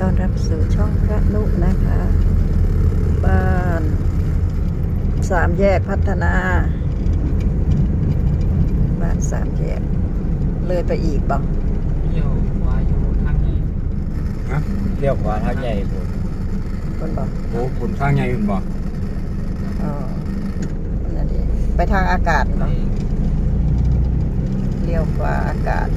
ต้อนรับสู่ช่องพระนุนะคะ บ้านสามแยกพัฒนา บ้านสามแยก เลยไปอีกบ่เที่ยวว่าอยู่ทางนี้ฮะเรียกว่าทางใหญ่ผมคนบอกโอ้คุณทางใหญ่คุณบอกอ๋อนั่นเองไปทางอากาศเนาะเลี้ยวขวาอากาศ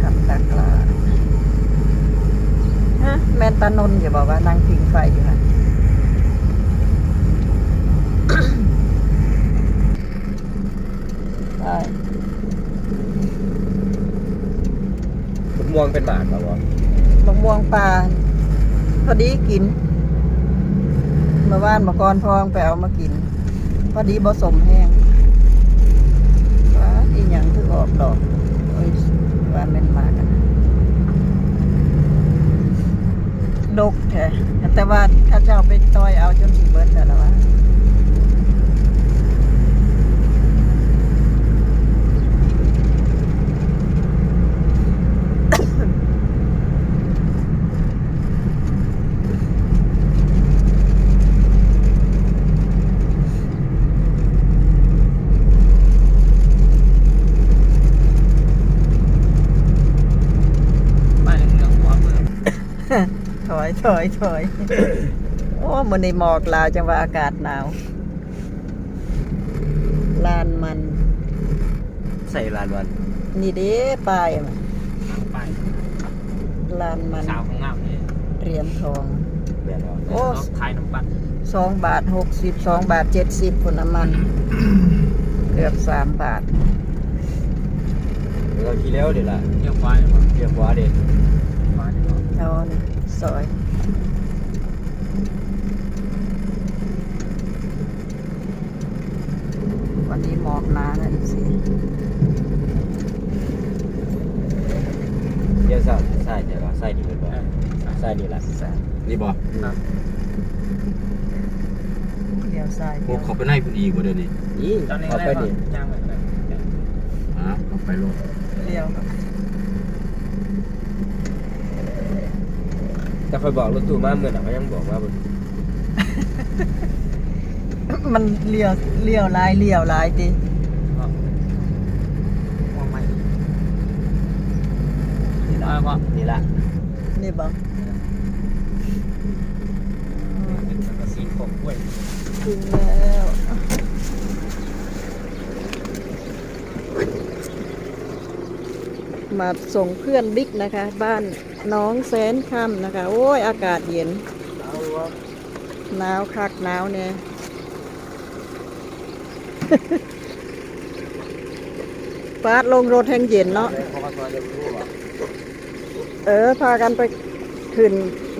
ขับตากลาฮะแม นตานนท์อย่าบอกว่านั่งพิงไฟอยู่ค่ะใช่คุณม่วงเป็นบาทป่าวะมะม่วงปลาพอดีกิน เมื่อวานมากรพองไปเอามากิน พอดีผสมแห้งว้าอีหยังคือออกดอกโอ้ยว่าแม่นมากอะ ดกแท้แต่ว่าถ้าเจ้าไปต่อยเอาจนสิเบิดแล้วล่ะวะ บ้านเหลืองหัวเมือง ถอยถอยถอยโอ้มันในหมอกลาวจังว่าอากาศหนาว ลานมัน ใส่ลานวันนี่เด้ป้ายอะมันทางไปลานมันสาวของงามนี่เหรียญทองแม่นอนโอ้รถขายน้ำปั่นสองบาทหกสิบสองบาทเจ็ดสิบคนน้ำมัน เกือบสามบาท เราทีแล้วเดี๋ยวละเที่ยวว่าอยู่บ่เรียกว่าเด็ดว่าอยู่บ่เอานี่ ซอย วันนี้หมอกหนานะอีกสิเดี๋ยวใส่ใส่เดี๋ยวว่าใส่ดีเป็นบ่เออใส่นี่แหละซ้ายนี่บ่ครับเลี้ยวซ้ายพเลี้วยกวเขาไปไล่พุ่นอีกบ่เดี๋ยวนี้นี่ตอนนี้เอาได้ไปบ่นี่จ้างไว้เลยอะเอาไปโลดเลี้ยวครับ แต่คอยบอกรถตู้มาเมื่อน่ะเขายังบอกว่าบนมันเลี้ยวเลี้ยวหลายเลี้ยวหลายติก็มองใหม่นี่ละว่าว่านี่ละนี่บ่เป็นสังกะสีของกล้วยถึงแล้วมาส่งเพื่อนบิ๊กนะคะ บ้าน น้องแสนคำนะคะ โอ้ย อากาศเย็นเอาว่าหนาวคักหนาวเนี่ยปาดลงรถแห่งเย็นเนาะเขามาซอยจะรู้ว่าเออ พากันไปขึ้น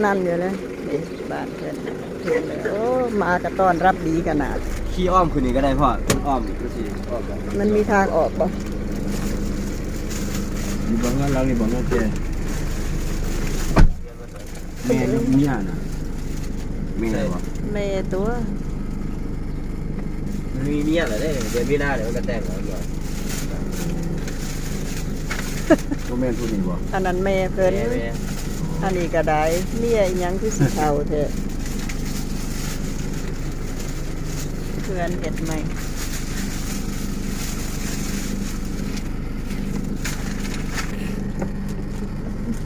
นั่นอยู่เลยนี่บ้านเพื่อนขึ้นเลยโอ้มากระต้อนรับดีขนาด ขี่อ้อมคืนนี้ก็ได้พ่อ อ้อมก็สิอ้อมมันมีทางออกปะมีบ่เงินเรานี่บ่เงินเจ้ แม่ลูกเมียน่ะแม่บ่เมตัวมันมีเมียเหรอเด้เดือนมีนาเดี๋ยวมันก็แต่งแล้วก่อนบ่แม่นผู้นี้บ่อันนั้นเมเพิ่นแม่แม่อันนี้ก็ได้เมียอิหยังคือสีเทาเถอะเพื่อนเห็ดไหม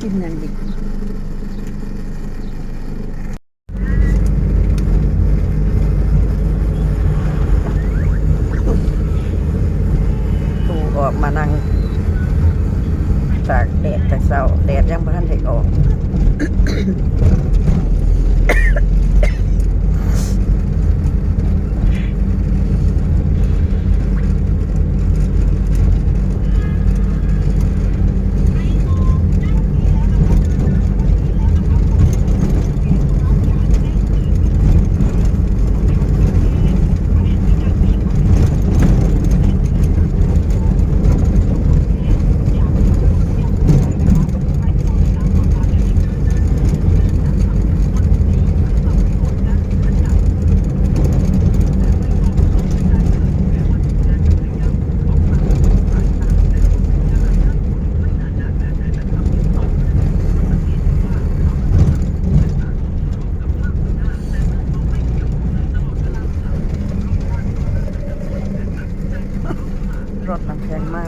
กินหยังดิตู ออกมานั่งจากแดดจากเสาแดดยังบ่ทันเด้ออก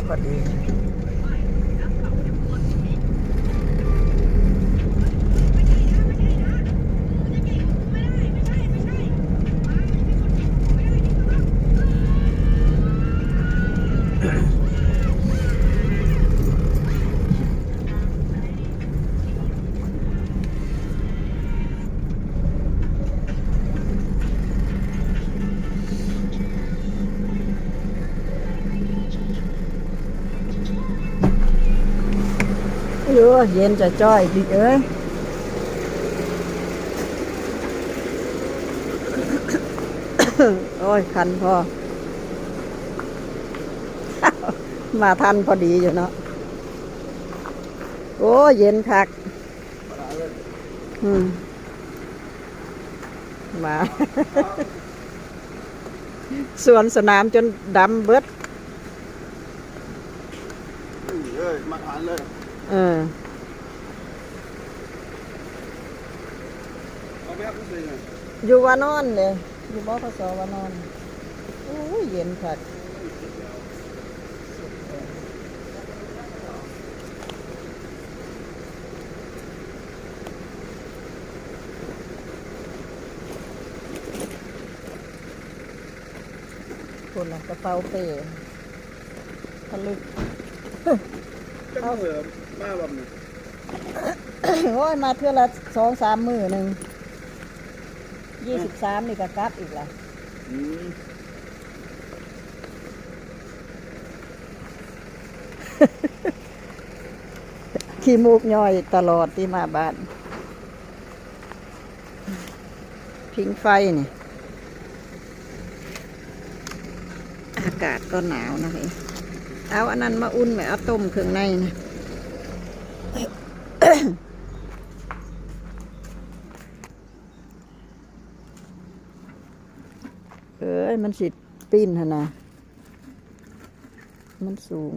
ก็ดี เยอะเย็นจะจ้อยดิเอ้ยโอ้ย คันพอ มาทันพอดีอยู่เนาะ โอ้ยเย็นคัก อืม มา สวนสนามจนดำเบิดเอ้ยมาทานเลยเอ อเอาไปครับพี่สิอยู่วานอนเลยอยู่บกสวานอนโอ้ยเย็นคักคนละกระเป๋าเป้ทะลึกเอาเหลือมาแบบนี้โอ้ยมาเทื่อละสองสามมือหนึ่ง ยี่สิบสามนี่ก็กลับอีกละอืมขี้มูกย่อยตลอดที่มาบ้าน พิงไฟนี่อากาศก็หนาวนะพี่เอาอันนั้นมาอุ่นไหมเอาต้มเครื่องในนะ เอ้ยมันสิปิ้นหนนะ มันสูง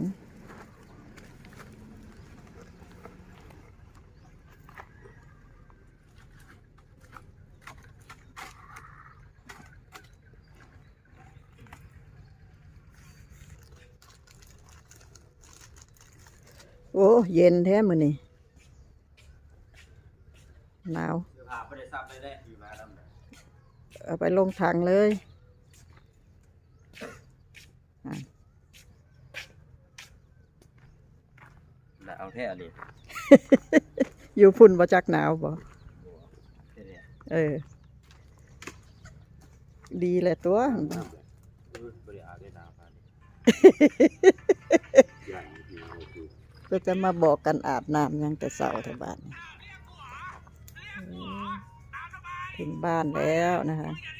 โอ้ เย็นแท้มือนี่หนาวเสื้อผ้าไม่ได้ซับเลยแหละอยู่มาดำเลยเอาไปลงถังเลย อะแล้วเอาแค่อันนี้อยู่พุ่นบ่จักหนาวบ่แค่นี้เออ ดีแหละตัวบริอาได้น้ำพันก็จะมาบอกกันอาบน้ำยังแต่เสาร์ที่บ้านนี่อืมถึงบ้านแล้วนะคะเ